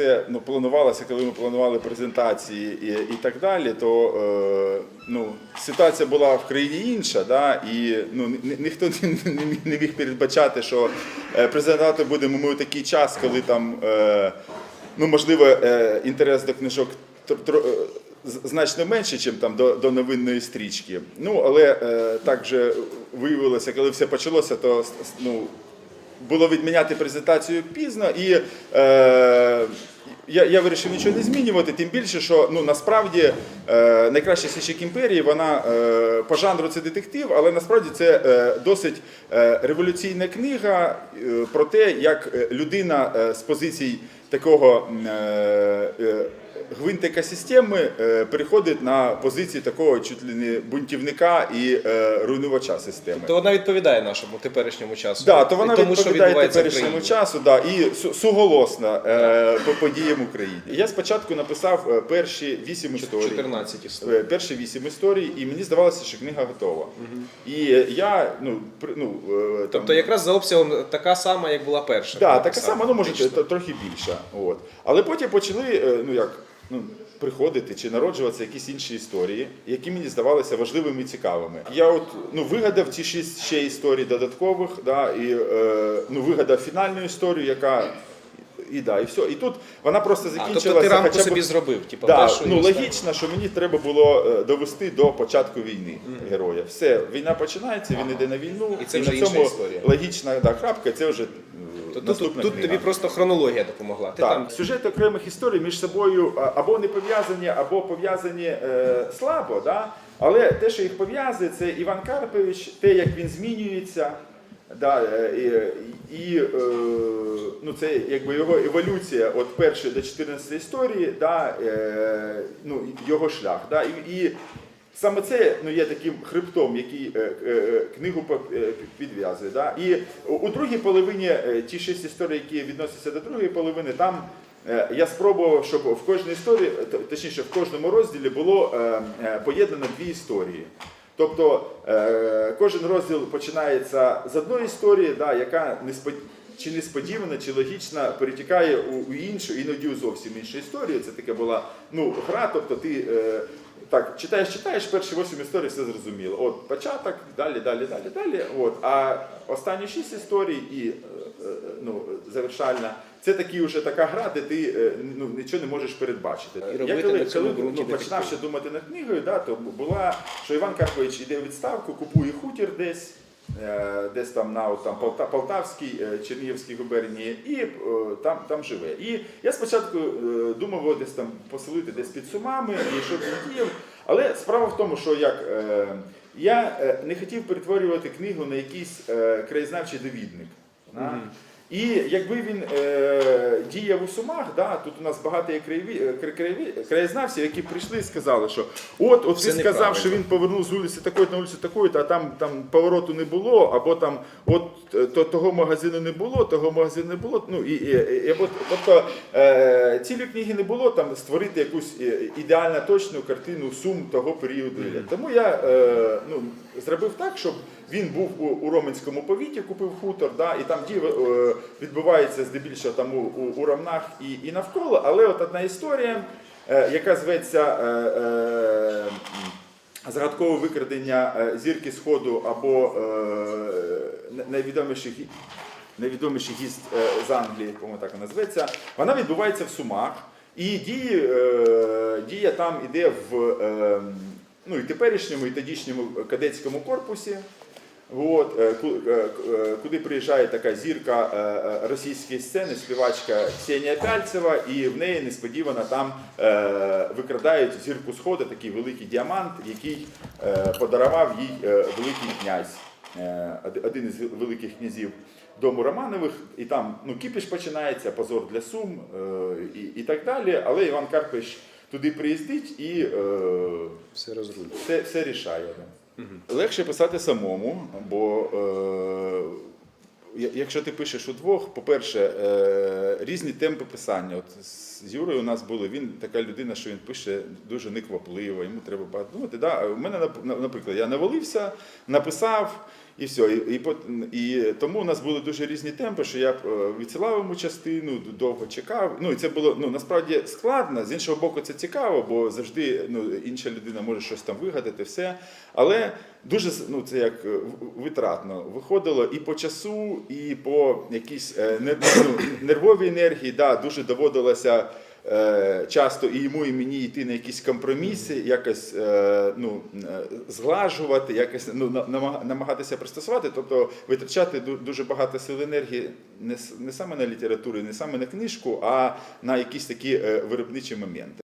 все ну, планувалося, коли ми планували презентації і, і так далі, то е, ну, ситуація була в країні інша, да, і ну, ні- ніхто не, не, не міг передбачати, що е, презентувати будемо ми у такий час, коли там, е, ну, можливо, е, інтерес до книжок е, значно менше, ніж там до, до новинної стрічки. Ну, але е, так же виявилося, коли все почалося, то ну, було відміняти презентацію пізно, і е, я, я вирішив нічого не змінювати, тим більше, що ну, насправді е, найкраща січик імперії, вона е, по жанру це детектив, але насправді це е, досить е, революційна книга е, про те, як е, людина е, з позицій такого е, е, гвинтика системи е, переходить на позиції такого чуть ли не бунтівника і е, руйнувача системи. То вона відповідає нашому теперішньому часу. Да, то вона тому, відповідає теперішньому часу, да, і су- суголосна е, по подіям України. Я спочатку написав перші вісім історій. 14 історій. Перші вісім історій, і мені здавалося, що книга готова. І е, я, ну, ну там, Тобто якраз за обсягом така сама, як була перша. Да, така сама, ну може трохи більша. От. Але потім почали ну, як, ну, приходити чи народжуватися якісь інші історії, які мені здавалися важливими і цікавими. Я от ну, вигадав ці шість ще історій додаткових, да, і е, ну, вигадав фінальну історію, яка. І, да, і все. І тут вона просто А, закінчилася. тобто ти рамку хоча б- собі зробив, типу, Да, першу ну логічно, що мені треба було е, довести до початку війни героя. Все, війна починається, він йде на війну, І це і вже на інша цьому історія. логічна да, крапка, це вже е, тут, тут тобі просто хронологія допомогла. Ти Так, там сюжети окремих історій між собою або не пов'язані, або пов'язані е, слабо. Да? Але те, що їх пов'язує, це Іван Карпович, те, як він змінюється. Да, е, і, і е, ну, це якби його еволюція від першої до 14 історії, да, е, ну, його шлях. Да, і, і саме це ну, є таким хребтом, який е, е, книгу е, підв'язує. Да. І у, другій половині ті шість історій, які відносяться до другої половини, там я спробував, щоб в кожній історії, точніше, в кожному розділі було поєднано дві історії. Тобто кожен розділ починається з одної історії, да, яка чи несподівана, чи логічна перетікає у, іншу, іноді у зовсім іншу історію. Це така була ну, гра, тобто ти так, читаєш, читаєш, перші вісім історій все зрозуміло. От початок, далі, далі, далі, далі. От. А останні шість історій і е, е, ну, завершальна. Це такі вже така гра, де ти е, ну, нічого не можеш передбачити. І Я коли, коли ну, починав ще думати над книгою, да, то була, що Іван Карпович йде в відставку, купує хутір десь, десь там на от, там, Полтавській, е, Чернігівській губернії, і е, там, там живе. І я спочатку е, думав десь там поселити десь під Сумами, і щоб він діяв. Але справа в тому, що як е, я е, не хотів перетворювати книгу на якийсь е, краєзнавчий довідник. Да? І якби він е, діяв у Сумах, да, тут у нас багато є краєві, е, кра- краєві- краєзнавців, які прийшли і сказали, що от, от ти сказав, що він повернув з вулиці такої на вулицю такої, а там, там повороту не було, або там от е, то, того магазину не було, того магазину не було. Ну, і, і, і, от, тобто е, цілі книги не було там створити якусь е, ідеально точну картину сум того періоду. Тому я е, ну, зробив так, щоб він був у, у Роменському повіті, купив хутор, да, і там дії е, відбуваються здебільшого там у, у, у Ромнах і, і навколо. Але от одна історія, е, яка зветься е, е, загадкове викрадення зірки Сходу або найвідоміших. Найвідоміший гість з Англії, по-моєму так вона зветься, вона відбувається в Сумах. І дії, дія там іде в ну, і теперішньому, і тодішньому кадетському корпусі. От, е, е, е, куди приїжджає така зірка російської сцени, співачка Ксенія Пяльцева, і в неї несподівано там викрадають зірку сходу, такий великий діамант, який подарував їй великий князь, один із великих князів дому Романових, і там ну, кіпіш починається, позор для Сум і, і так далі. Але Іван Карпич туди приїздить і все все, все рішає. Легше писати самому, бо е, якщо ти пишеш удвох, по-перше, е, різні темпи писання. От з Юрою у нас були, він така людина, що він пише дуже неквапливо, йому треба багато думати. Да? У мене, наприклад, я навалився, написав, І все. І, і, і тому у нас були дуже різні темпи, що я е, відсилав йому частину, довго чекав. Ну і це було ну насправді складно. З іншого боку, це цікаво, бо завжди ну, інша людина може щось там вигадати, все. Але дуже ну, це як е, витратно виходило і по часу, і по якійсь е, ну, нервовій енергії. Да, дуже доводилося. Е, Часто і йому, і мені йти на якісь компроміси, якось е, ну, е, зглажувати, якось ну, на- намага- намагатися пристосувати, тобто витрачати дуже багато сил енергії не, саме на літературу, не саме на книжку, а на якісь такі виробничі моменти.